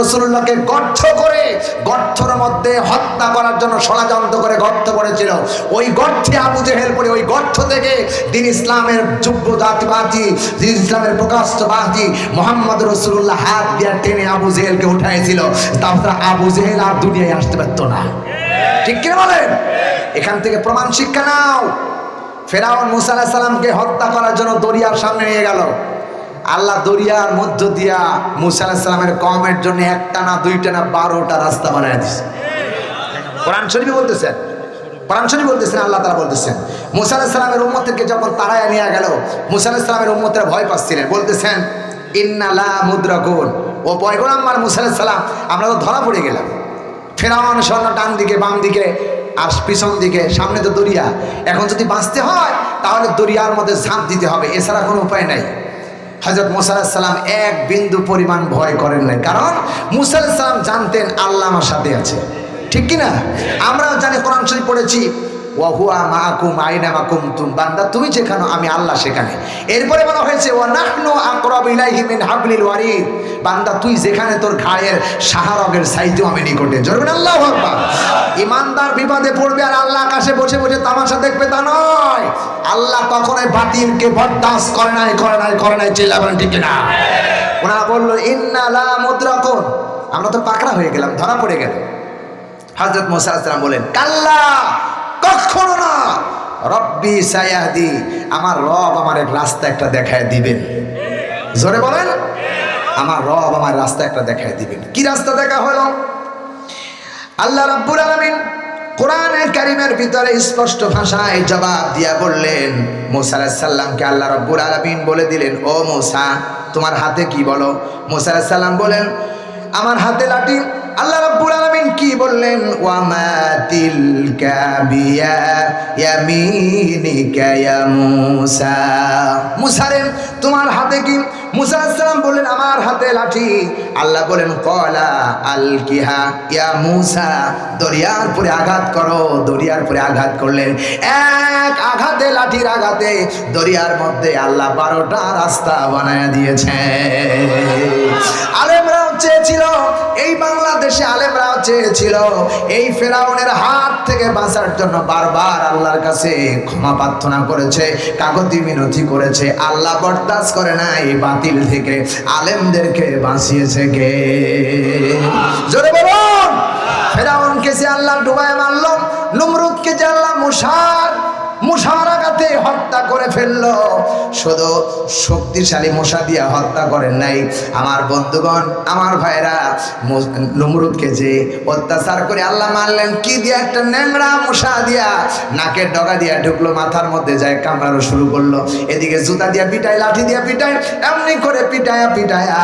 রসুল্লাহকে গর্থ করে, গর্থর মধ্যে হত্যা করার জন্য ষড়যন্ত্র করে গর্ত করেছিল ওই গর্থে আবু জেহেল পড়ে ওই গর্থ থেকে দিন ইসলামের যুব্য জাতিবাদী, দিন ইসলামের প্রকাশবাদী মোহাম্মদ রসুল্লাহ হাত দিয়ে টেনে আবু জেহেলকে উঠাইছিল। তারপরে আবু জেহেল আর দুনিয়ায় আসতে পারতো না। ঠিক কিনা বলেন? এখান থেকে প্রমাণ শিক্ষা নাও। ফেরাউন মুসা আলাহিসাল্লামকে সাল্লামকে হত্যা করার জন্য দরিয়ার সামনে নিয়ে গেল। আল্লাহ দরিয়ার মধ্য দিয়া মুসা আলাহিসাল্লামের সাল্লামের কমের জন্য একটা না, দুইটা না, বারোটা রাস্তা বানায় দিছে। কোরআন বলতেছেন, কোরআন শরীফ বলতেছেন, আল্লাহ তারা বলতেছেন, মুসা আলাহিসাল্লামের সাল্লামের উম্মতকে যখন তারায় নিয়ে গেল, মুসা আলাহিসাল্লামের সাল্লামের উম্মতেরা ভয় পাচ্ছিলেন, বলতেছেন ইন্নালা মুদ্রাকুন। ও পয়গম্বর মুসা আলাহিসাল্লাম আমরা তো ধরা পড়ে গেলাম। ফেরাউন স্বর্ণ ডান দিকে, বাম দিকে, আর পিছন দিকে, সামনে তো দরিয়া। এখন যদি বাঁচতে হয়, তাহলে দরিয়ার মধ্যে ঝাঁপ দিতে হবে, এছাড়া কোনো উপায় নাই। হজরত মুসাল্লাম এক বিন্দু পরিমাণ ভয় করেন নাই। কারণ মুসাল্লাম জানতেন আল্লাহ আমার সাথে আছে। ঠিক কিনা? আমরাও জানি কোরআন শরীফ পড়েছি। ওয়াহুয়া মাকুম আইনা মাকুম তুম। বান্দা, তুমি আমি আল্লাহ সেখানে। এরপরে বলা হয়েছে, ওয়া নাহনু আকরাব ইলাইহি মিন হাবলিল ওয়ারিদ। বান্দা, তুই যেখানে, তোর সাহারগের আমি নিকটে। আকবার। ইমানদার বিপদে পড়বে আর আল্লাহ আকাশে বসে বসে তামাশা দেখবে, তা নয়। আল্লাহ কখনোই বাতিলকে বরদাস্ত করে নাই করে নাই করে নাই চিল্লাবেন ঠিক না ওনারা বলল ইন্নালা মুদ্রাকুন। আমরা তো পাকড়া হয়ে গেলাম, ধরা পড়ে গেল। হজরত মোসা বলেন, কাল্লা কখনো না। রব্বি সায়াদি, আমার রব আমার এক রাস্তা একটা দেখায় দিবেন। জোরে বলেন? আমার রব আমার রাস্তা একটা দেখায় দিবেন। কি রাস্তা দেখা হলো? আল্লাহ রাব্বুল আলামিন কোরআনের কারিমের ভিতরে স্পষ্ট ভাষায় জবাব দিয়া বললেন, মুসা আলাইহিস সালামকে আল্লাহ রাব্বুল আলামিন বলে দিলেন, ও মুসা, তোমার হাতে কি বলো? মুসা আলাইহিস সালাম বলেন, আমার হাতে লাঠি। আল্লাহ রাব্বুল আলামিন কি বললেন? ওয়ামা তিলকা তোমার হাতে কি? মুসা বললেন, আমার হাতে লাঠি। আল্লাহ বলেন কলা আল কিহা ইয়া মুসা। দরিয়ার পরে আঘাত করো, দরিয়ার পরে আঘাত করলেন এক আঘাতে, লাঠির আঘাতে দরিয়ার মধ্যে আল্লাহ বারোটা রাস্তা বানায় দিয়েছে। আলেমরাও চেয়েছিল, এই বাংলাদেশে আলেমরাও চেয়েছিল, এই ফেরাউনের হাত থেকে বাঁচার জন্য বারবার আল্লাহর কাছে ক্ষমা প্রার্থনা করেছে কাগতি মিনতি করেছে, আল্লাহ বরদাস্ত করে না এই বাতিল থেকে আলেমদেরকে বাঁচিয়েছে কে? জোরে বলুন, ফেরাউনকে যে আল্লাহ ডুবায় মারল, নমরুদকে যে আল্লাহ মুসার মুসার আঘাতে হত্যা করে ফেলল। শুধু শক্তিশালী মশা দিয়া হত্যা করেন নাই। আমার বন্ধুগণ, আমার ভাইরা নমরুদকে যে অত্যাচার করে আল্লাহ মারলেন, কি দিয়া? একটা ন্যাংরা মশা দিয়া নাকের ডগা দিয়া ঢুকলো, মাথার মধ্যে যায় কামড়ানো শুরু করল। এদিকে জুতা দিয়া পিটায়, লাঠি দিয়া পিটায়, এমনি করে পিটায়া পিটায়া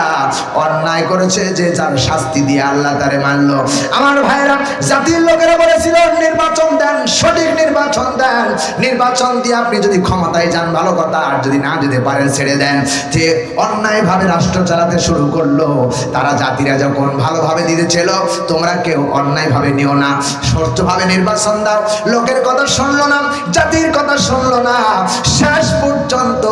অন্যায় করেছে যে যার শাস্তি দিয়ে আল্লাহ তারে মানলো আমার ভাইরা জাতির লোকেরা বলেছিল, নির্বাচন দেন, সঠিক নির্বাচন দেন। নির্বাচন দিয়ে আপনি যদি ক্ষমতায় যান, ভালো কথা। আর যদি না যেতে পারেন, ছেড়ে দেন। যে অন্যায়ভাবে রাষ্ট্র চালাতে শুরু করল, তারা জাতিরা যখন ভালোভাবে দিতেছিল তোমরা কেউ অন্যায়ভাবে নিও না। সত্যভাবে নির্বাচন দাও। লোকের কথা শুনলো না, জাতির কথা শুনলো না। শেষ পর্যন্ত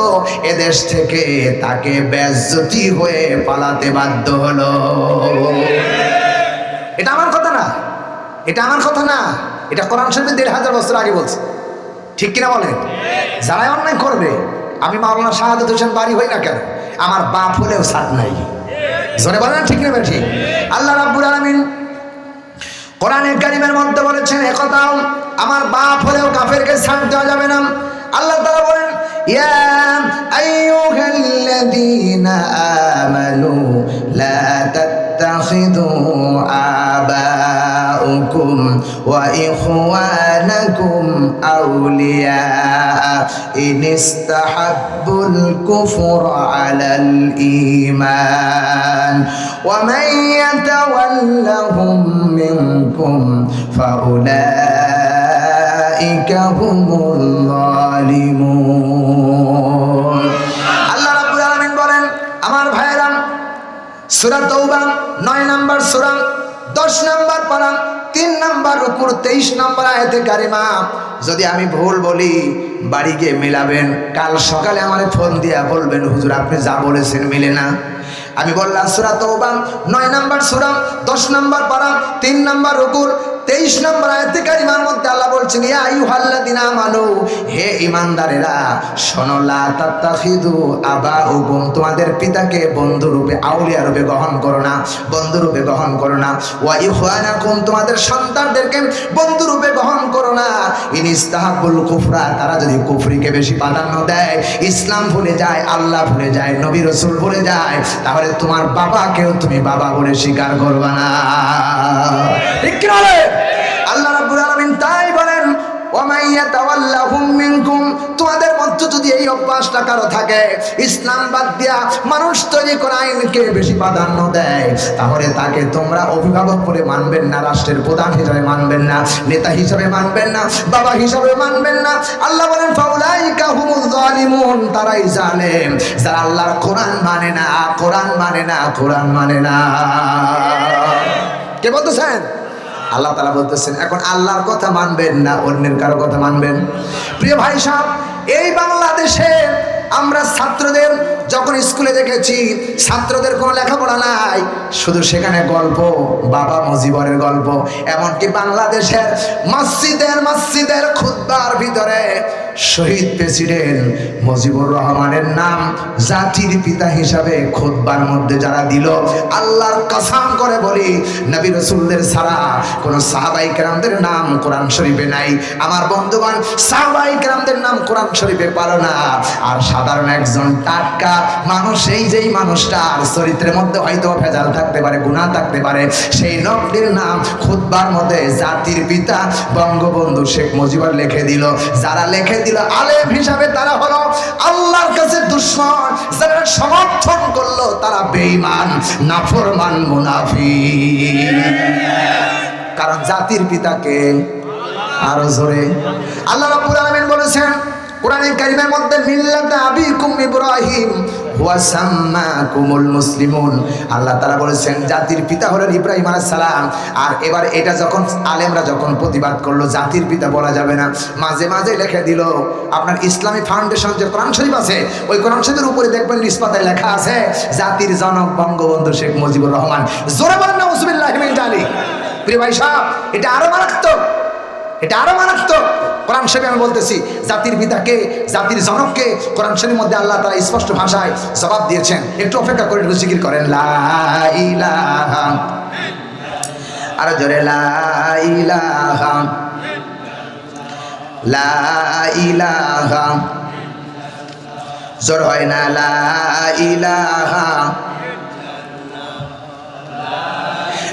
এদেশ থেকে তাকে বেজ্জতি হয়ে পালাতে বাধ্য হলো। এটা আমার কথা না। এটা আমার কথা না। এটা কোরআন শরীফে দেড় হাজার বছর আগে বলছে। ঠিক কিনা বলেন? যারাই অন্যায় করবে, আমি মাওলানা শাহাদত হোসেন বাড়ি হই না কেন? আমার বাপ হলেও সাত নাই। জোরে বলেন ঠিক নেবে ঠিক। আল্লাহ রাব্বুল আলামিন কোরআনের কারিমের মধ্যে বলেছেন একথাও আমার বাপ হলেও কাফেরকে ছাড় দেওয়া যাবে না। আল্লাহ তাআলা বলেন, ইয়া আইয়ুহাল্লাযীনা আমানু, লা ওয়া ইখওয়ানাকুম আউলিয়া ইন ইস্তাহাব্বুল কুফরা আলাল ঈমান ওয়া মান ইয়াতাওয়াল্লাহুম মিনকুম ফাউলাইকা হুমুল জালিমুন আল্লাহ রাব্বুল আলামিন বলেন, আমার ভাইরা সূরা তওবা 9 নাম্বার সূরা 10 নাম্বার পারা 3 নাম্বার উপর 23 নাম্বার আয়তে কারিমা। যদি আমি ভুল বলি, বাড়ি গিয়ে মিলাবেন। কাল সকালে আমার ফোন দিয়া বলবেন, হুজুর, আপনি যা বলেছেন মিলে না। আমি বললাম, সুরা তো নয় নাম্বার সুরা দশ নাম্বার পারা তিন নাম্বার রুকুর তেইশ নম্বর আয়াতে কারিমার মধ্যে আল্লাহ বলছেন, ইয়া আইয়ুহাল্লাযিনা আমানু, হে ইমানদারেরা শোনো, লা তাত্তাখিদু বোন তোমাদের পিতাকে বন্ধু রূপে, আউলিয়া রূপে গ্রহণ করো না, বন্ধু রূপে গ্রহণ করো না। ওয়া ইখওয়ানাকুম, তোমাদের সন্তানদেরকে বন্ধু রূপে গ্রহণ করো না। ইন ইস্তাহাবুল কুফরা, তারা যদি কুফরিকে বেশি প্রাধান্য দেয়, ইসলাম ভুলে যায়, আল্লাহ ভুলে যায়, নবী রসুল ভুলে যায়, তাহলে তোমার বাবাকেও তুমি বাবা বলে স্বীকার করবে না ঠিক? আল্লাহ রাব্বুল আলামিন তাই বলেন তোমাদের মধ্যে যদি এই অভ্যাসটা কারও থাকে, ইসলাম বাদ দিয়া মানুষ তৈরি করা আইনকে বেশি প্রাধান্য দেয়, তাহলে তাকে তোমরা অভিভাবক বলে মানবেন না, রাষ্ট্রের প্রধান হিসাবে মানবেন না, নেতা হিসাবে মানবেন না, বাবা হিসাবে মানবেন না। আল্লাহ বলেন, ফাউলাইকা হুমুল জালিমুন তারাই জালেম। যারা আল্লাহর কোরআন মানে না, কোরআন মানে না, কোরআন মানে না। কে বলতেছেন? আল্লাহ তালা বলতেছেন, এখন আল্লাহর কথা মানবেন না, অন্যের কারও কথা মানবেন। প্রিয় ভাই সাহেব এই বাংলাদেশে আমরা ছাত্রদের যখন স্কুলে দেখেছি, ছাত্রদের কোনো লেখাপড়া নাই, শুধু সেখানে গল্প, বাবা মজিবরের গল্প, এমনকি বাংলাদেশের মসজিদের মসজিদের খুদ্বার ভিতরে শহীদ প্রেসিডেন্ট মুজিবুর রহমানের নাম জাতির পিতা হিসাবে খুদ্বার মধ্যে যারা দিল, আল্লাহর কসাম করে বলি, নবী রসুলদের ছাড়া কোনো সাহাবাই কেরামদের নাম কোরআন শরীফে নাই। আমার বন্ধুগণ, সাহাবাই কেরামদের নাম কোরআন শরীফে পালো না। আর সাধারণ একজন টাটকা মানুষ, এই যেই মানুষটার চরিত্রের মধ্যে হয়তো ভেজাল থাকতে পারে, গুণা থাকতে পারে, সেই নবীর নাম খুদ্বার মধ্যে জাতির পিতা বঙ্গবন্ধু শেখ মুজিবুর লিখে দিল। যারা লিখে দিল, আলেম হিসাবে তারা হলো আল্লাহর কাছে দুশ্মন, যারা সমর্থন করল তারা বেঈমান, নাফরমান মুনাফি কারণ জাতির পিতাকে আরও জোরে। আল্লাহ রাব্বুল আলামিন বলেছেন কোরআনে কারিমের মধ্যে মিল্লাতা আবিকুম ইব্রাহিম মুসলিমুন। আল্লাহ তাআলা বলেছেন, জাতির পিতা হলেন ইব্রাহিম আলাইহিস সালাম। আর এবার এটা যখন আলেমরা যখন প্রতিবাদ করল, জাতির পিতা বলা যাবে না। মাঝে মাঝে লিখে দিল, আপনার ইসলামী ফাউন্ডেশন যে কোরআন শরীফ আছে, ওই কোরআন শরীফের উপরে দেখবেন নিষ্পাতায় লেখা আছে, জাতির জনক বঙ্গবন্ধু শেখ মুজিবুর রহমান। জোরে বলেন না জালিক। প্রিয় ভাই সাহেব, এটা আরও মারাত্মক। এটা আরও মারাত্মক। কোরআন শরীফে আমি বলতেছি, জাতির পিতাকে, জাতির জনককে কোরআন শরীফের মধ্যে আল্লাহ তারা স্পষ্ট ভাষায় জবাব দিয়েছেন। একটু অপেক্ষা করে একটু জিকির করেন, লা ইলাহা জোরে জোর হয় না, লা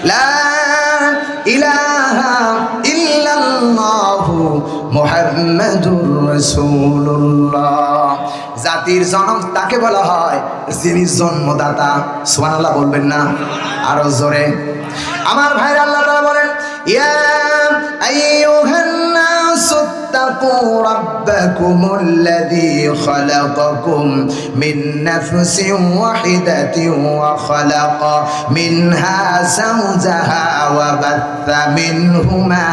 লা ইলাহা মুহাম্মাদুর রাসূলুল্লাহ। জাতির জনম তাকে বলা হয় যিনি জন্মদাতা। সুবহানাল্লাহ বলবেন না? আরও জোরে। আমার ভাইরা আল্লাহ তাআলা বলেন, ইয়া আইয়ুহান নাসু فاتقوا ربكم الذي خلقكم من نفس واحدة وخلق منها زوجها وبث منهما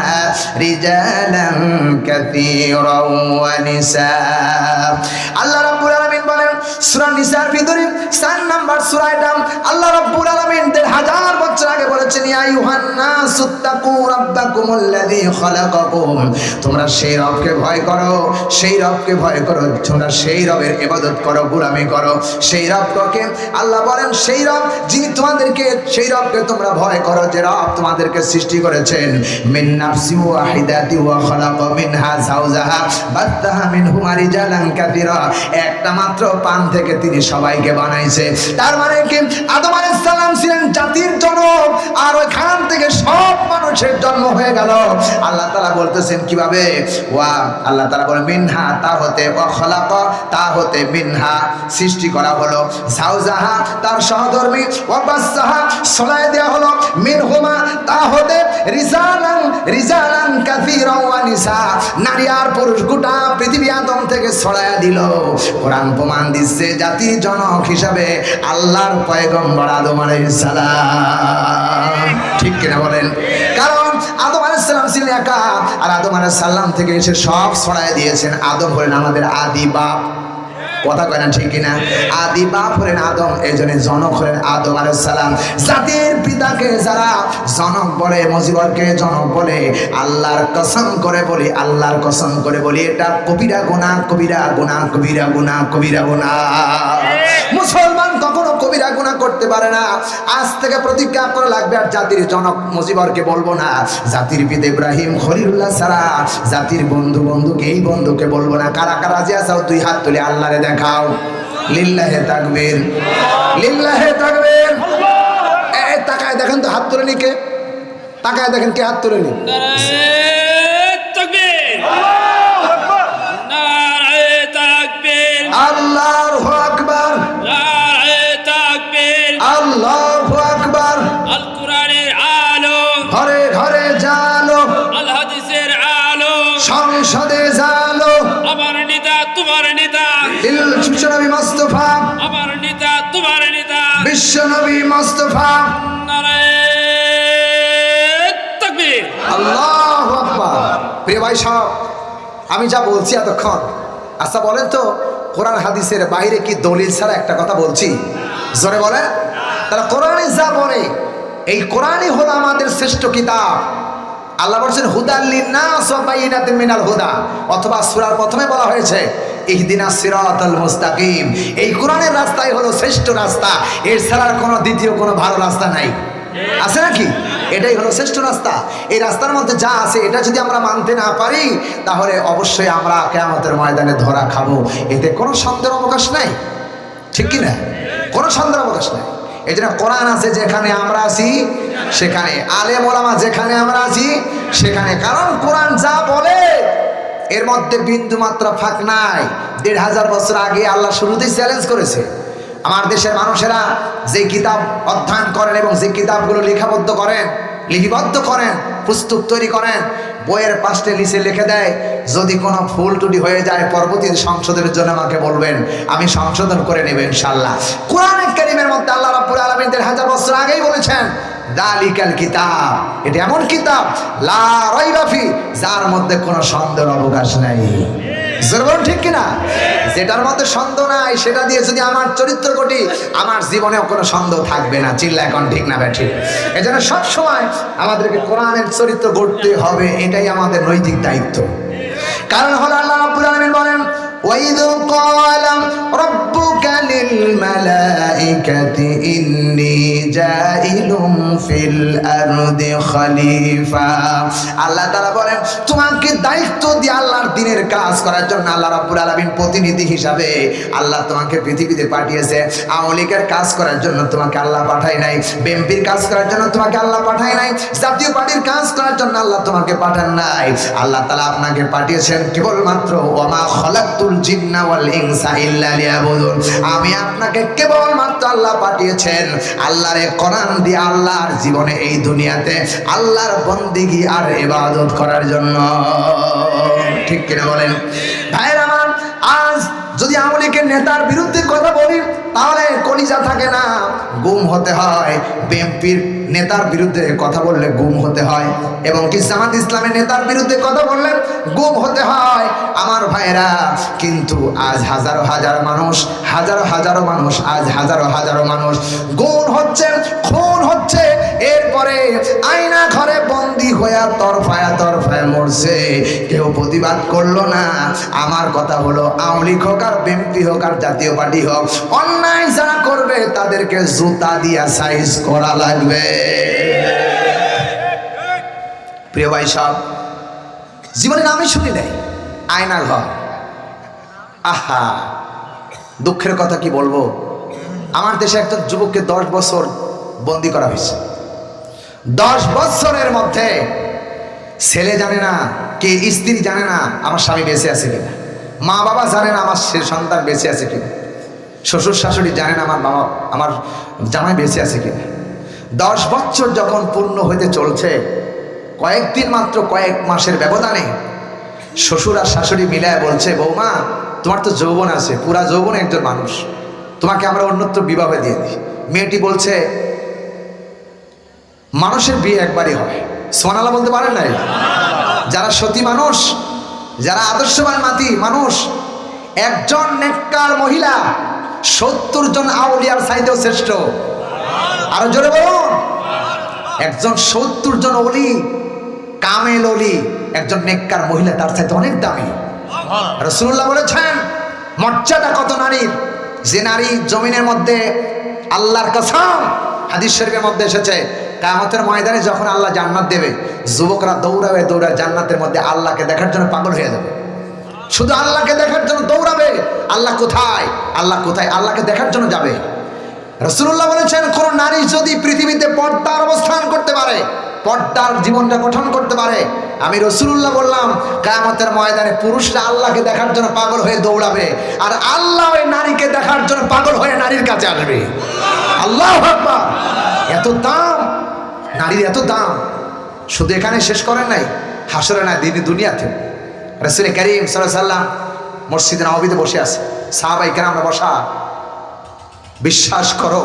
رجالا كثيرا ونساء. الله সূরা নিসার ভিতরে 4 নাম্বার সূরা এটা আল্লাহ রাব্বুল আলামিন দেড় হাজার বছর আগে বলেছেন খালাকাকুম। তোমরা সেই রবকে ভয় করো, সেই রবকে ভয় করো, তোমরা সেই রবের ইবাদত করো, গোলামি করো। সেই রবকে আল্লাহ বলেন, সেই রব যিনি তোমাদেরকে, সেই রবকে তোমরা ভয় করো যে রব তোমাদেরকে সৃষ্টি করেছেন। মিন নাফসি ওয়াহিদাতি ওয়া খালাকা মিনহা যাওজাহা বাত্তাহা মিনহুমা রিজালান কাসীরা। একটা মাত্র পান থেকে তিনি সবাইকে বানাইছে। তার মানে কি? আদম সালাম ছিলেন জাতির জনক, আর ওইখান থেকে সব মানুষের জন্ম হয়ে গেল। আল্লাহ তাআলা বলতেছেন কীভাবে? ওয়া, আল্লাহ তাআলা বলেন মিনহা, তা হতে, ওয়া খালাকা, তা হতে মিনহা। সৃষ্টি করা হলো যাওজাহা তার সহধর্মী। ওয়া বাসসাহা ছড়ায় দেওয়া হলো মিনহুমা, তা হতে রিজালান রিজালান কাসীরা ওয়া নিসা। নারী আর পুরুষ গোটা পৃথিবী আদম থেকে ছড়ায়া দিল। কোরআন প্রমাণ দিচ্ছে। জাতির জনক হিসাবে আল্লাহর পয়গম্বর আদম আলাইহিস সালাম। ঠিক কিনা বলেন? কারণ আদম আলাইসাল্লাম ছিলেন একা, আর আদম আলাই সাল্লাম থেকে এসে সব ছড়ায় দিয়েছেন। আদম হলেন আমাদের আদি বাপ। কথা কয় না ঠিক কিনা? আদি বাপ হলেন আদম এই জন্য জনক হলেন আদম সালাম। জাতির পিতাকে যারা জনক বলে মজিবরকে জনক বলে আল্লাহর কসম করে বলি আল্লাহর কসম করে বলি এটা কবিরা গোনা কবিরা গোনা কবিরা গোনা কবিরা গোনা মুসলমান কখনো কবিরা গুনাহ করতে পারে না। আজ থেকে প্রতিজ্ঞা করা লাগবে আর জাতির জনক মুজিবরকে বলব না। জাতির পিতা ইব্রাহিম খলিলুল্লাহ সারা জাতির বন্ধু বন্ধুকে এই বন্ধুকে বলব না। কারা কারা রাজি আসাও দুই হাত তুলে আল্লাহরে দেখাও। লিল্লাহে তাকবীর। লিল্লাহে তাকবীর। তাকায় দেখেন তো হাত তুলে নিকে তাকায় দেখেন কে হাত তুলে নি? নারায়ে বিশ্ব নবী মুস্তফা তাকবীর। প্রিয় ভাই সব আমি যা বলছি এতক্ষণ আচ্ছা বলেন তো কোরআন হাদিসের বাইরে কি দলিল ছাড়া একটা কথা বলছি? জোরে বলেন। তাহলে কোরআনে যা বলে এই কোরআনই হলো আমাদের শ্রেষ্ঠ কিতাব। আল্লাহ বলছেন হুদাল্লিন না সবাইনাতিন মিনাল হুদা। অথবা সুরার প্রথমে বলা হয়েছে ইহদিনা সিরাতাল মুস্তাকিম। এই কোরআনের রাস্তাই হলো শ্রেষ্ঠ রাস্তা। এর ছাড়ার কোনো দ্বিতীয়, কোনো ভালো রাস্তা নাই। আছে নাকি? এটাই হলো শ্রেষ্ঠ রাস্তা। এই রাস্তার মধ্যে যা আছে, এটা যদি আমরা মানতে না পারি, তাহলে অবশ্যই আমরা কেয়ামতের ময়দানে ধরা খাব। এতে কোনো সন্দেহের অবকাশ নাই। ঠিক কি না? কোনো সন্দেহের অবকাশ নাই। এই জন্য কোরআন আছে, যেখানে আমরা আছি, সেখানে আলেম ওলামা যেখানে আমরা আছি, সেখানে। কারণ কোরআন যা বলে এর মধ্যে বিন্দু মাত্র ফাঁক নাই। দেড় হাজার বছর আগে আল্লাহ শুরুতেই চ্যালেঞ্জ করেছে। আমার দেশের মানুষেরা যে কিতাব অধ্যয়ন করেন এবং যে কিতাবগুলো লিখাবদ্ধ করেন, লিপিবদ্ধ করেন, পুস্তক তৈরি করেন, বইয়ের পাশে নিচে লিখে দেয়, যদি কোনো ভুল টুটি হয়ে যায়, পরবর্তী সংশোধনের জন্য আমাকে বলবেন, আমি সংশোধন করে নেব ইনশাল্লাহ কোরআন কারিমের মধ্যে আল্লাহ রাব্বুল আলামিন দেড় হাজার বছর আগেই বলেছেন দালিকাল কিতাব। এটা এমন কিতাব, লা রাইবা ফি, যার মধ্যে কোনো সন্দেহের অবকাশ নাই। ঠিক কিনা? যেটার মধ্যে সন্দেহ নাই, সেটা দিয়ে যদি আমার চরিত্র গঠি আমার জীবনেও কোনো সন্দেহ থাকবে না। চিল্লা এখন ঠিক না, ব্যাঠি। এই জন্য সবসময় আমাদেরকে কোরআনের চরিত্র গড়তে হবে, এটাই আমাদের নৈতিক দায়িত্ব। কারণ হলো আল্লাহ বলেন وَإِذْ قَالَ رَبُّكَ لِلْمَلَائِكَةِ إِنِّي جَاعِلٌ فِي الْأَرْضِ خَلِيفَةً আল্লাহ তাআলা বলেন তোমাকে দায়িত্ব দিয়ে আল্লাহর দিনের কাজ করার জন্য আল্লাহ রাব্বুল আলামিন প্রতিনিধি হিসাবে আল্লাহ তোমাকে পৃথিবীতে পাঠিয়েছে আওলিকের কাজ করার জন্য তোমাকে আল্লাহ পাঠায় নাই বিএনপির কাজ করার জন্য তোমাকে আল্লাহ পাঠায় নাই জাতীয় পার্টির কাজ করার জন্য আল্লাহ তোমাকে পাঠান নাই আল্লাহ তাআলা আপনাকে পাঠিয়েছেন কেবলমাত্র ওমা খলাকতুল জিন্না ওয়াল আমি আপনাকে কেবলমাত্র আল্লাহ পাঠিয়েছেন, আল্লাহর এই কোরআন দিয়ে আল্লাহর জীবনে এই দুনিয়াতে আল্লাহর বন্দিগি আর ইবাদত করার জন্য। ঠিক কিনা বলেন? ভাইরা আজ যদি আমলিকের নেতার বিরুদ্ধে কথা বলি, তাহলে কলিজা থাকে না। গুম হতে হয়। বিএনপির নেতার বিরুদ্ধে কথা বললে গুম হতে হয়। এবং কি জামাত ইসলামের নেতার বিরুদ্ধে কথা বললে গুম হতে হয়? আমার ভাইরা কিন্তু আজ হাজারো হাজারো মানুষ, হাজারো হাজারো মানুষ, আজ হাজারো হাজারো মানুষ গুণ হচ্ছে, খুন হচ্ছে। এরপরে আয়না ঘরে বন্দি হইয়া তরফায়া তরফায় মরছে। কেউ প্রতিবাদ করল না। আমার কথা হলো, আওয়ামী হোক আর বিএনপি হোক আর জাতীয় পার্টি হোক, অন্যায় যারা করবে তাদেরকে জুতা দিয়া সাইজ করা লাগবে। প্রিয় ভাই সব জীবনে নামই শুনি নাই। আয়না ঘর। আহা, দুঃখের কথা কি বলব? আমার দেশে একজন যুবককে দশ বছর বন্দি করা হয়েছে। দশ বছরের মধ্যে ছেলে জানে না, কে স্ত্রী জানে না আমার স্বামী বেঁচে আছে কিনা। মা বাবা জানে না আমার সন্তান বেঁচে আছে কিনা। শ্বশুর শাশুড়ি জানে না আমার বাবা, আমার জামাই বেঁচে আছে কিনা। দশ বছর যখন পূর্ণ হইতে চলছে, কয়েকদিন মাত্র কয়েক মাসের ব্যবধানে শ্বশুর আর শাশুড়ি মিলায় বলছে, বৌমা, তোমার তো যৌবন আছে, পুরা যৌবন একজন মানুষ। তোমাকে আমরা অন্যত্র বিবাহে দিয়ে দিই। মেয়েটি বলছে মানুষের বিয়ে একবারই হয়। সোনালা বলতে পারেন নাই? যারা সতী মানুষ, যারা আদর্শবান মাতি মানুষ, একজন নেককার মহিলা, সত্তর জন আউলিয়ার সাইদেও শ্রেষ্ঠ। আরও জোরে বলুন। একজন সত্তর জন অলি, কামেল অলি, একজন নেককার মহিলা তার সাথে অনেক দামি। রসুল্লাহ বলেছেন, মর্যাদা কত নারীর? যে নারী জমিনের মধ্যে আল্লাহর কসম, হাদিস শরীফের মধ্যে এসেছে কামতের ময়দানে যখন আল্লাহ জান্নাত দেবে, যুবকরা দৌড়াবে দৌড়াবে জান্নাতের মধ্যে আল্লাহকে দেখার জন্য পাগল হয়ে যাবে। শুধু আল্লাহকে দেখার জন্য দৌড়াবে? আল্লাহ কোথায়? আল্লাহ কোথায়? আল্লাহকে দেখার জন্য যাবে। রসুল্লাহ বলেছেন, কোন নারী যদি পৃথিবীতে পর্দার অবস্থান করতে পারে, পর্দার জীবনটা গঠন করতে পারে, আমি রসুল্লাহ বললাম, কায়ামতের ময়দানে পুরুষরা আল্লাহকে দেখার জন্য পাগল হয়ে দৌড়াবে, আর আল্লাহ ওই নারীকে দেখার জন্য পাগল হয়ে নারীর কাছে আসবে। আল্লাহ এত দাম! নারীর এত দাম, শুধু এখানে শেষ করেন নাই হাসরে না দিদি দুনিয়াতে। রসুল করিম সাল্লাম মসজিদে নবীতে বসে আছে। সাহাবাই আমরা বসা, বিশ্বাস করো,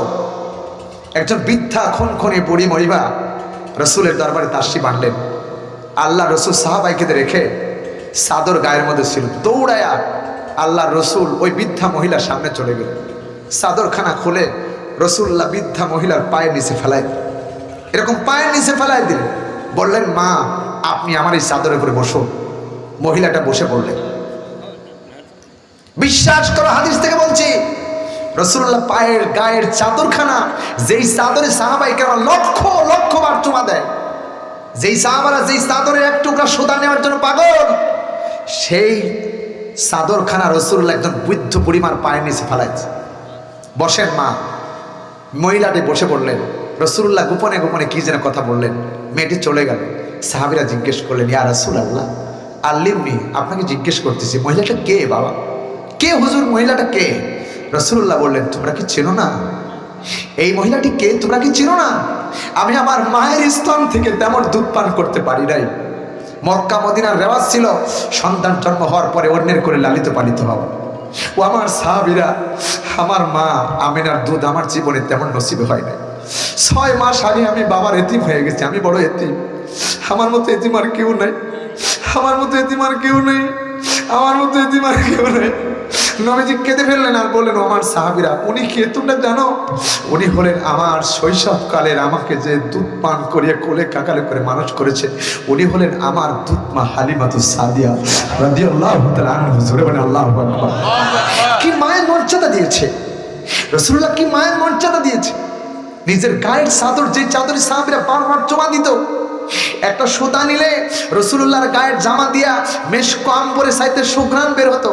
একজন বৃদ্ধা খুন খুনে বুড়ি মরিবা রসুলের দরবারে তাসি বাঁধলেন। আল্লাহ রসুল সাহাবাইকে রেখে সাদর গায়ের মধ্যে ছিল, দৌড়ায়া আল্লাহ রসুল ওই বৃদ্ধা মহিলার সামনে চলে গেল সাদরখানা খুলে রসুল্লাহ বৃদ্ধা মহিলার পায়ে নিচে দিলেন। এরকম পায়ের নিচে ফেলাই দিলেন বললেন, মা, আপনি আমার এই চাদরের উপরে বসুন মহিলাটা বসে পড়লেন বিশ্বাস করো, হাদিস থেকে বলছি, রসুল্লাহ পায়ের গায়ের চাদরখানা, যেই চাদরে সাহাবাই কেন লক্ষ লক্ষ বার চুমা দেয়, যেই সাহাবারা যেই চাদরের এক টুকরা সুতা নেওয়ার জন্য পাগল, সেই চাদরখানা রসুল্লাহ একজন বৃদ্ধ পরিমাণ পায়ের নিচে ফেলাইছে। বসেন মা। মহিলাটি বসে পড়লেন রসুল্লাহ গোপনে গোপনে কি যেন কথা বললেন? মেয়েটি চলে গেল। সাহাবিরা জিজ্ঞেস করলেন, ইয়া রসুল আল্লাহ আল্লিমনি, আপনাকে জিজ্ঞেস করতেছি, মহিলাটা কে বাবা? কে হুজুর, মহিলাটা কে? রসুল্লাহ বললেন, তোমরা কি চেনো না? এই মহিলাটি কে? তোমরা কি চিনো না? আমি আমার মায়ের স্তন থেকে তেমন দুধ পান করতে পারি নাই। মক্কা, মদিনার রেওয়াজ ছিল, সন্তান জন্ম হওয়ার পরে অন্যের করে লালিত পালিত হওয়া ও আমার সাহাবিরা, আমার মা আমিনার দুধ আমার জীবনে তেমন নসিবে হয় নাই। ছয় মাস আগে আমি বাবার এতিম হয়ে গেছি আমি বড় এতিম। আমার মতো এতিম আর কেউ নাই। আমার মতো এতিম আর কেউ নেই। আমার মতো এতিম আর কেউ নেই। নবীজি কেঁদে ফেললেন আর বললেন আমার সাহাবিরা উনি কে তোমরা জানো? উনি হলেন আমার শৈশবকালের আমাকে যে দুধ পান করিয়ে কোলে কাকালে করে মানুষ করেছে উনি হলেন আমার দুধ মা হালিমাতু সাদিয়া জোরে আল্লাহু কি মায়ের মর্যাদা দিয়েছে? রসুল্লাহ কি মায়ের মর্যাদা দিয়েছে? নিজের গায়ের চাদর, যে চাদরে সাহাবিরা বারবার জমা দিত, একটা সুতা নিলে রসুল্লাহর গায়ের জামা দিয়া মেশ কম পরে সাইতে সুঘ্রাণ বের হতো।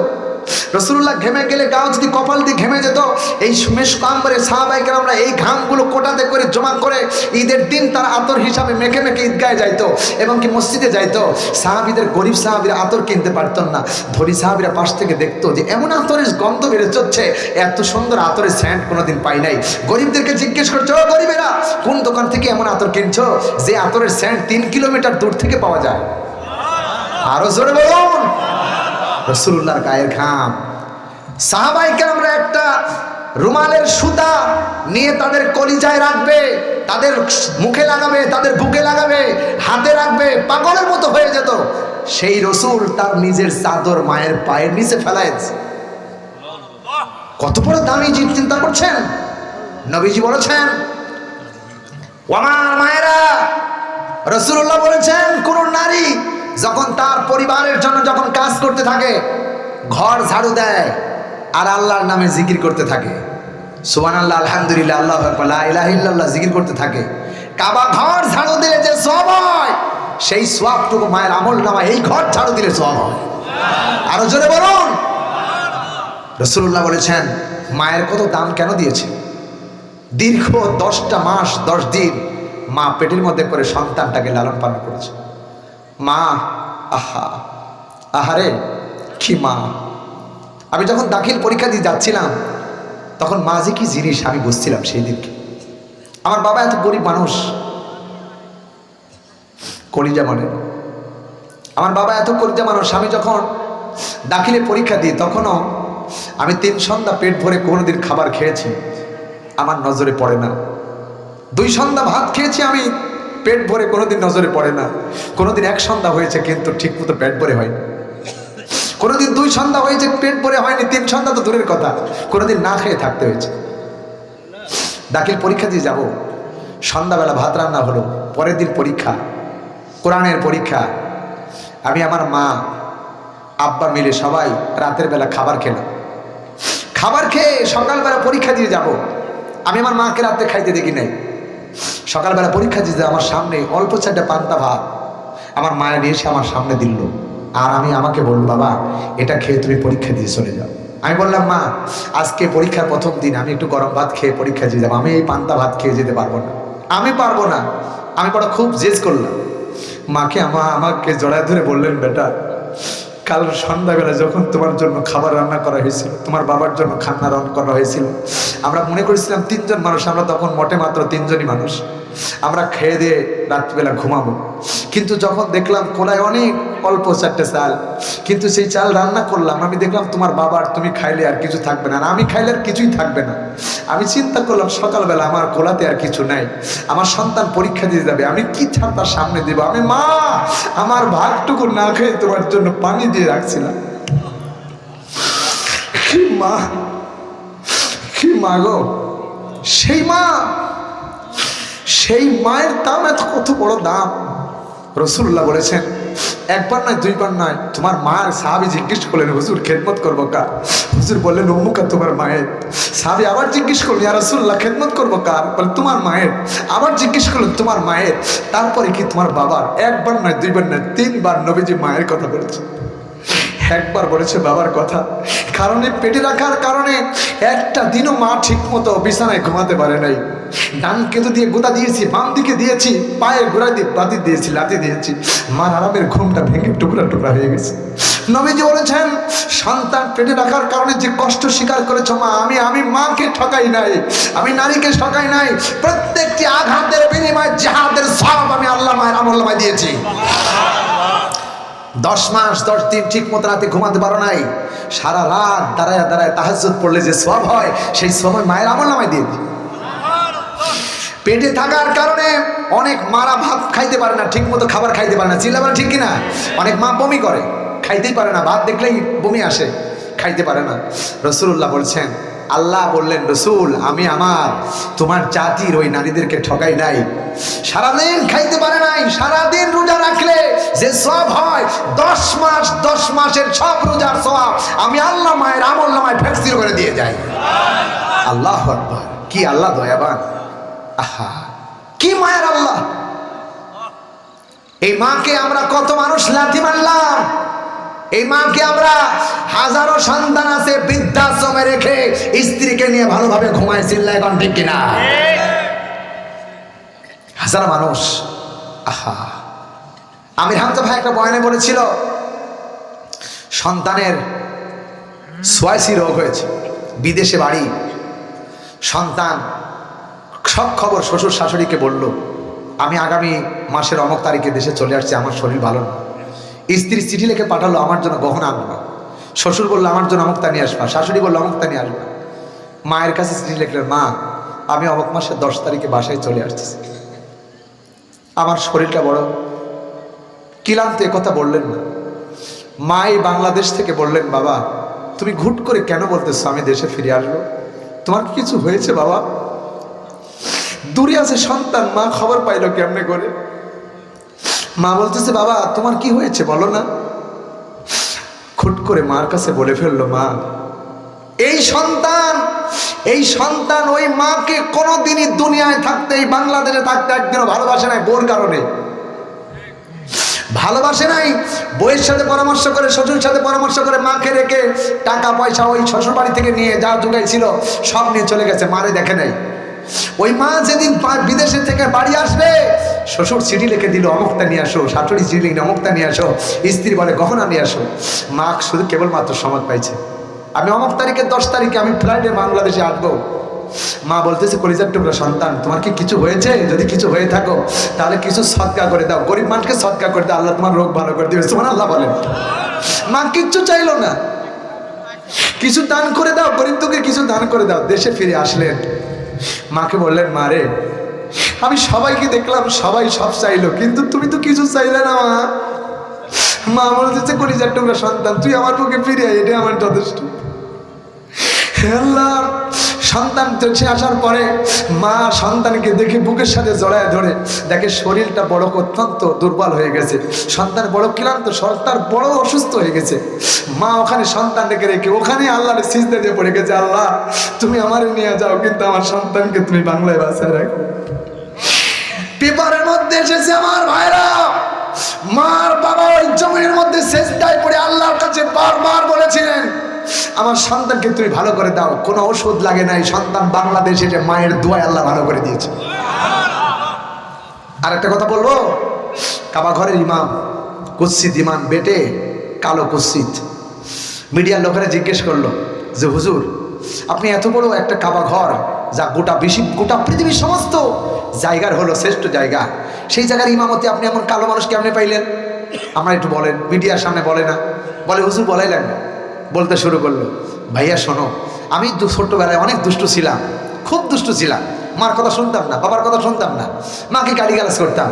রসুল্লাহ ঘেমে গেলে গাও যদি কপাল দিয়ে ঘেমে যেত, এই মেশ কম পরে সাহাবাইকে আমরা এই ঘামগুলো কোটাতে করে জমা করে ঈদের দিন তার আতর হিসাবে মেখে মেখে ঈদগায় যাইতো, এবং কি মসজিদে যাইতো। সাহাবিদের, গরিব সাহাবিরা আতর কিনতে পারতেন না। ধরি সাহাবিরা পাশ থেকে দেখতো যে এমন আতরের গন্ধ বেড়ে চলছে, এত সুন্দর আতরের স্যান্ড কোনোদিন পাই নাই। গরিবদেরকে জিজ্ঞেস করছ, "ও গরিবেরা, কোন দোকান থেকে এমন আতর কিনছো? যে আতরের স্যান্ড তিন কিলোমিটার দূর থেকে পাওয়া যায়। আরও জোরে বলুন। রসুল্লাহর গায়ের ঘাম। সাহাবাইকে আমরা একটা রুমালের সুতা নিয়ে তাদের কলিজায় রাখবে, তাদের মুখে লাগাবে, তাদের বুকে লাগাবে, হাতে রাখবে, পাগলের মতো হয়ে যেত। সেই রসুল তার নিজের চাদর মায়ের পায়ের নিচে ফেলায় কত বড় দামি জীব চিন্তা করছেন? নবীজি বলেছেন আমার মায়েরা? রসুল্লাহ বলেছেন, কোন নারী যখন তার পরিবারের জন্য যখন কাজ করতে থাকে, ঘর ঝাড়ু দেয় আর আল্লাহর নামে জিকির করতে থাকে। সুবান আল্লাহ আলহামদুলিল্লাহ, আল্লাহ লা জিকির করতে থাকে। কাবা ঘর ঝাড়ু দিলে যে সব হয়, সেই সোয়াবটুকু মায়ের আমল নামা এই ঘর ঝাড়ু দিলে সব হয়। আরও জোরে বলুন। রসুল্লাহ বলেছেন, মায়ের কত দাম কেন দিয়েছে? দীর্ঘ দশটা মাস, দশ দিন মা পেটের মধ্যে করে সন্তানটাকে লালন পালন করেছে। মা, আহা, আহারে, কি মা। আমি যখন দাখিল পরীক্ষা দিয়ে যাচ্ছিলাম, তখন মা যে কি জিনিস আমি বুঝছিলাম সেই দিনকে। আমার বাবা এত গরিব মানুষ। কলিজা মানে। আমার বাবা এত কলিজা মানুষ, আমি যখন দাখিলে পরীক্ষা দিই, তখনও আমি তিন সন্ধ্যা পেট ভরে কোনোদিন খাবার খেয়েছি। আমার নজরে পড়ে না। দুই সন্ধ্যা ভাত খেয়েছি আমি পেট ভরে কোনোদিন নজরে পড়ে না। কোনোদিন এক সন্ধ্যা হয়েছে কিন্তু ঠিক মতো পেট ভরে হয় কোনোদিন দুই সন্ধ্যা হয়েছে, পেট ভরে হয়নি, তিন সন্ধ্যা তো দূরের কথা। কোনোদিন না খেয়ে থাকতে হয়েছে। দাখিল পরীক্ষা দিয়ে যাব। সন্ধ্যাবেলা ভাত রান্না হলো, পরের দিন পরীক্ষা, কোরআনের পরীক্ষা। আমি আমার মা, আব্বা মিলে সবাই রাতের বেলা খাবার খেলাম। খাবার খেয়ে সকালবেলা পরীক্ষা দিয়ে যাব। আমি আমার মাকে রাতে খাইতে দেখি নাই। সকালবেলা পরীক্ষা দিতে আমার সামনে অল্প চারটে পান্তা ভাত। আমার মায়ের নিয়ে এসে আমার সামনে দিল। আর আমি আমাকে বলল, বাবা, এটা খেয়ে তুমি পরীক্ষা দিয়ে চলে যাও। আমি বললাম, মা, আজকে পরীক্ষার প্রথম দিন, আমি একটু গরম ভাত খেয়ে পরীক্ষা দিয়ে যাব। আমি এই পান্তা ভাত খেয়ে যেতে পারব না। আমি পারব না। আমি বড় খুব জেজ করলাম। মাকে আমা, আমাকে জড়ায় ধরে বললেন, বেটা কাল সন্ধ্যাবেলা যখন তোমার জন্য খাবার রান্না করা হয়েছিল, তোমার বাবার জন্য খান্না রান্না করা হয়েছিল, আমরা মনে করেছিলাম তিনজন মানুষ, আমরা তখন মোটে মাত্র তিনজনই মানুষ। আমরা খেয়ে দিয়ে রাত্রিবেলা ঘুমাবো। কিন্তু যখন দেখলাম কোলায় অনেক অল্প চারটে চাল, কিন্তু সেই চাল রান্না করলাম, আমি দেখলাম তোমার বাবার তুমি খাইলে আর কিছু থাকবে না। আমি খাইলে আর কিছুই থাকবে না। আমি চিন্তা করলাম, সকালবেলা আমার কোলাতে আর কিছু নাই। আমার সন্তান পরীক্ষা দিয়ে যাবে, আমি কি ছাড় তার সামনে দেব? আমি মা, আমার ভাগটুকু না খেয়ে তোমার জন্য পানি দিয়ে রাখছিলাম। কি মা কি মা সেই মা সেই মায়ের দাম এত, কত বড় দাম? রসুল্লাহ বলেছেন, একবার নয়, দুইবার নয়, তোমার মায়ের সাহাবি জিজ্ঞেস করলেন, হুজুর, খেদমত করব কার? হুজুর বললেন অমুকা তোমার মায়ের। সাহাবি আবার জিজ্ঞেস করলেন আর রসুল্লাহ খেদমত করব কার? বলে, তোমার মায়ের। আবার জিজ্ঞেস করলেন, তোমার মায়ের? তারপরে কি তোমার বাবার? একবার নয়, দুইবার নয়, তিনবার নবীজি মায়ের কথা বলেছে একবার বলেছে বাবার কথা। কারণে পেটে রাখার কারণে একটা দিনও মা ঠিক মতো বিছানায় ঘুমাতে পারে নাই। ডান কেতু দিয়ে গোদা দিয়েছি, বাম দিকে দিয়েছি, পায়ের গোড়া দিয়ে বাতি দিয়েছি লাতি দিয়েছি। মার আরামের ঘুমটা ভেঙে টুকরা টুকরা হয়ে গেছে। নবীজি বলেছেন, সন্তান পেটে রাখার কারণে যে কষ্ট স্বীকার করেছ মা, আমি আমি মাকে ঠকাই নাই, আমি নারীকে ঠকাই নাই। প্রত্যেকটি আঘাতের বিনিময়ে জাহাদের সব আমি আল্লাহ মায়ের আমল্লামায় দিয়েছি। দশ মাস, দশ দিন ঠিক মতো রাতে ঘুমাতে পারো নাই। সারা রাত দাঁড়ায় দাঁড়ায় তাহাজুদ পড়লে যে সব হয়, সেই সময় মায়ের আমল নামায় দিয়ে পেটে থাকার কারণে অনেক মারা ভাত খাইতে পারে না ঠিক মতো খাবার খাইতে পারে না। চিল্লাবার ঠিক কিনা? অনেক মা বমি করে, খাইতেই পারে না, ভাত দেখলেই বমি আসে, খাইতে পারে না। রসুল্লাহ বলছেন আল্লাহ বললেন, রসুল, আমি আমার, তোমার জাতির ওই নারীদেরকে ঠকাই নাই। সারাদিন খাইতে পারে নাই, সারাদিন রোজা রাখলে যে সব হয়, দশ মাস, দশ মাসের সব রোজার সব আমি আল্লাহ মায়ের আমল নামায় ফ্যাক্সির করে দিয়ে যাই। আল্লাহ কি আল্লাহ দয়াবান। আহা, কি মায়ের আল্লাহ। এই মাকে আমরা কত মানুষ লাথি মারলাম। এই মাকে আমরা হাজারো সন্তান আছে, বৃদ্ধাশ্রমে রেখে স্ত্রীকে নিয়ে ভালোভাবে ঘুমায় চিল্লা এখন ঠিক কিনা? হাজার মানুষ। আহা। আমির হামজা ভাই একটা বয়ানে বলেছিল, সন্তানের সোয়াইসি রোগ হয়েছে, বিদেশে বাড়ি। সন্তান সব খবর শ্বশুর শাশুড়িকে বলল, আমি আগামী মাসের অমক তারিখে দেশে চলে আসছি, আমার শরীর ভালো না। স্ত্রী চিঠি লিখে পাঠালো, আমার জন্য গহনা আনবা শ্বশুর বলল, আমার জন্য অমুকতা নিয়ে আসবা। শাশুড়ি বলল অমুকতা নিয়ে আসবা। মায়ের কাছে চিঠি লিখলেন, মা, আমি অমুক মাসের দশ তারিখে বাসায় চলে আসছি আমার শরীরটা বড় কিলান্ত কথা বললেন না। মাই বাংলাদেশ থেকে বললেন, বাবা, তুমি ঘুট করে কেন বলতেছো আমি দেশে ফিরে আসব? তোমার কি কিছু হয়েছে বাবা? দূরে আছে সন্তান, মা, খবর পাইলো কেমনে করে? মা বলতেছে, বাবা, তোমার কি হয়েছে বলো না? খুট করে মার কাছে বলে ফেলল, মা, এই সন্তান এই সন্তান ওই মাকে কোনোদিনই দুনিয়ায় থাকতে, এই বাংলাদেশে থাকতে একদিনও ভালোবাসে নাই, বোর কারণে। ভালোবাসে নাই, বইয়ের সাথে পরামর্শ করে শ্বশুর সাথে পরামর্শ করে মাকে রেখে টাকা, পয়সা ওই শ্বশুর বাড়ি থেকে নিয়ে যা জোগাইছিল, সব নিয়ে চলে গেছে, মারে দেখে নাই। ওই মা যেদিন বিদেশে থেকে বাড়ি আসবে শ্বশুর চিঠি লিখে দিল অমুকটা নিয়ে আসো। শাশুড়ি চিঠি লিখে অমুকটা নিয়ে আসো। স্ত্রী বলে, গহনা নিয়ে আসো। মা শুধু কেবলমাত্র সময় পাইছে। আমি অমুক তারিখে দশ তারিখে আমি ফ্লাইটে বাংলাদেশে আসব। মা বলতেছে, কলিজার টুকরা সন্তান, তোমার কি কিছু হয়েছে? যদি কিছু হয়ে থাকো, তাহলে কিছু সৎকা করে দাও। গরিব মানুষকে সৎকা করে দাও, আল্লাহ তোমার রোগ ভালো করে দিবে। তোমার আল্লাহ বলেন। মা কিচ্ছু চাইলো না। কিছু দান করে দাও, গরিব তোকে কিছু দান করে দাও। দেশে ফিরে আসলেন। মাকে বললেন, মা রে আমি সবাইকে দেখলাম সবাই সব চাইলো, কিন্তু তুমি তো কিছু চাইলে না, মা। মা আমার হচ্ছে কলিজার টুকরা সন্তান, তুই আমার পক্ষে ফিরে আয় এটা আমার যথেষ্ট। আল্লাহ সন্তান চলছে আসার পরে মা সন্তানকে দেখে বুকের সাথে জড়ায় ধরে। দেখে শরীরটা বড় অত্যন্ত দুর্বল হয়ে গেছে। সন্তান বড় ক্লান্ত, সন্তান বড় অসুস্থ হয়ে গেছে। মা ওখানে সন্তানটাকে রেখে, ওখানে আল্লাহর সিজদা দিয়ে পড়ে গেছে আল্লাহ। তুমি আমারে নিয়ে যাও, কিন্তু আমার সন্তানকে তুমি বাংলায় বাসায় রাখো। পেপারের মধ্যে এসেছে আমার ভাইরা। মার বাবা ওই জমিনের মধ্যে শেষটায় পড়ে আল্লাহর কাছে বারবার বলেছিলেন, আমার সন্তানকে তুমি ভালো করে দাও, কোনো ওষুধ লাগে নাই, সন্তান বাংলাদেশে যে মায়ের দোয়ায় আল্লাহ ভালো করে দিয়েছে। আর একটা কথা বলব, কাবা ঘরের ইমাম, কুৎসিত ইমাম বেটে কালো কুৎসিত। মিডিয়ার লোকেরা জিজ্ঞেস করল যে, হুজুর, আপনি এত বড় একটা কাবা ঘর যা গোটা বেশি গোটা পৃথিবীর সমস্ত জায়গার হলো শ্রেষ্ঠ জায়গা। সেই জায়গার ইমামতি আপনি এমন কালো মানুষ কেমনে পাইলেন? আমরা একটু বলেন, মিডিয়ার সামনে বলে না। বলে, হুজুর বলাই লাগবে বলতে শুরু করল, ভাইয়া, শোনো, আমি ছোট্টবেলায় অনেক দুষ্টু ছিলাম, খুব দুষ্টু ছিলাম। মার কথা শুনতাম না, বাবার কথা শুনতাম না। মাকে গালিগালাজ করতাম।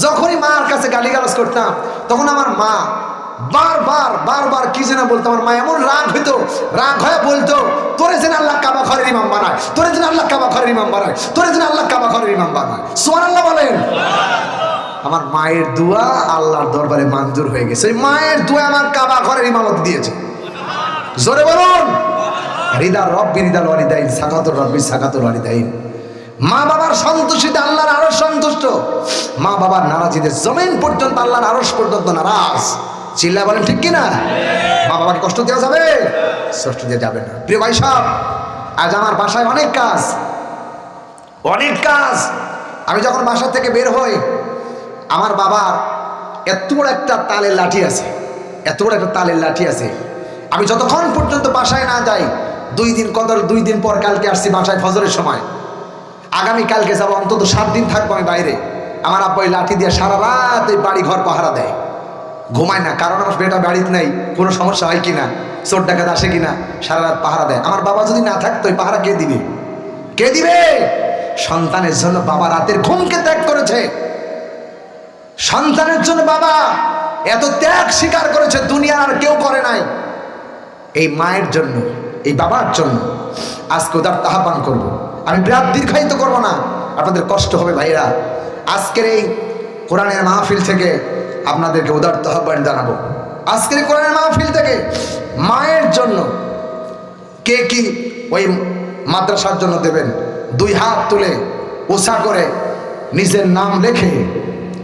যখনই মার কাছে গালিগালাজ করতাম, তখন আমার মা বারবার বারবার কি যেন বলতো আমার মা, এমন রাগ হইতো, রাগ হয়ে বলতো, তোরে যেন আল্লাহ কাবা ঘরের ইমাম বানায়, তোরে যেন আল্লাহ কাবা ঘরের ইমাম বানায়, তোরে যেন আল্লাহ কাবা ঘরের ইমাম বানায়। সোয়ান আল্লাহ বলেন। আমার মায়ের দোয়া আল্লাহর দরবারে মঞ্জুর হয়ে গেছে। মায়ের দোয়া আমার কাবা ঘরের ইমামত দিয়েছে। জোরে বলুন। হৃদা রব্বি হৃদা লরিদাইন সাকাতুর রব্বি সাকাতুর লরিদাইন মা বাবার সন্তুষ্টিতে আল্লাহর আরও সন্তুষ্ট। মা বাবার নারাজিদের জমিন পর্যন্ত আল্লাহর আরস পর্যন্ত নারাজ। চিল্লা বলেন, ঠিক কিনা? মা বাবাকে কষ্ট দেওয়া যাবে? কষ্ট দেওয়া যাবে না। প্রিয় ভাই সাহেব, আজ আমার বাসায় অনেক কাজ। অনেক কাজ। আমি যখন বাসা থেকে বের হই, আমার বাবার এত বড় একটা তালের লাঠি আছে। এত বড় একটা তালের লাঠি আছে। আমি যতক্ষণ পর্যন্ত বাসায় না যাই, দুই দিন কদর দুই দিন পর কালকে আসছি বাসায় ফজরের সময়। আগামী কালকে যাব, অন্তত সাত দিন থাকব আমি বাইরে। আমার আব্বা ওই লাঠি দিয়ে সারা রাত এই বাড়ি ঘর পাহারা দেয়। ঘুমায় না, কারণ আমার বেটা বাড়িতে নেই, কোনো সমস্যা হয় কিনা, চোর ডাকাত আসে কিনা, সারা রাত পাহারা দেয়। আমার বাবা যদি না থাকতো পাহারা কে দিবে? কে দিবে? সন্তানের জন্য বাবা রাতের ঘুমকে ত্যাগ করেছে। সন্তানের জন্য বাবা এত ত্যাগ স্বীকার করেছে দুনিয়া আর কেউ করে নাই। এই মায়ের জন্য, এই বাবার জন্য আজকে উদার আহ্বান করব। আমি বিরাট দীর্ঘায়িত করব না। আপনাদের কষ্ট হবে ভাইরা। আজকের এই কোরআনের মাহফিল থেকে আপনাদেরকে উদার আহ্বান জানাব। আজকের কোরআনের মাহফিল থেকে মায়ের জন্য কে কি ওই মাদ্রাসার জন্য দেবেন? দুই হাত তুলে উষা করে নিজের নাম লেখে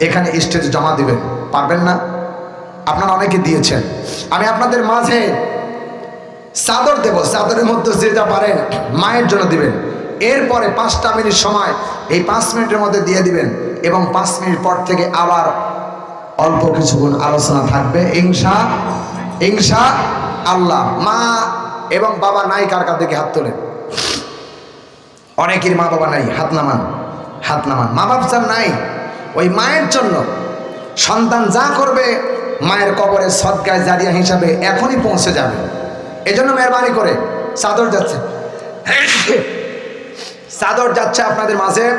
এখানে স্টেজে জমা দিবেন। পারবেন না? আপনারা অনেকে দিয়েছেন। আমি আপনাদের মাঝে চাদর দেব। চাদরের মধ্যে যে যা পারেন মায়ের জন্য দিবেন। এরপরে পাঁচটা মিনিট সময় এই পাঁচ মিনিটের মধ্যে দিয়ে দিবেন এবং পাঁচ মিনিট পর থেকে আবার অল্প কিছুক্ষণ আলোচনা থাকবে। ইংসা ইংসা আল্লাহ। মা এবং বাবা নাই কার কার দিকে হাত তোলেন? অনেকের মা বাবা নাই, হাত নামান হাত নামান। মা বাপ যার নাই, ওই মায়ের জন্য। সন্তান যা করবে, মায়ের কবরে সদগায় জারিয়া হিসাবে এখনই পৌঁছে যাবে। এজন্য মেহরবানি করে চাদর যাচ্ছে। চাদর যাচ্ছে আপনাদের মাঝে।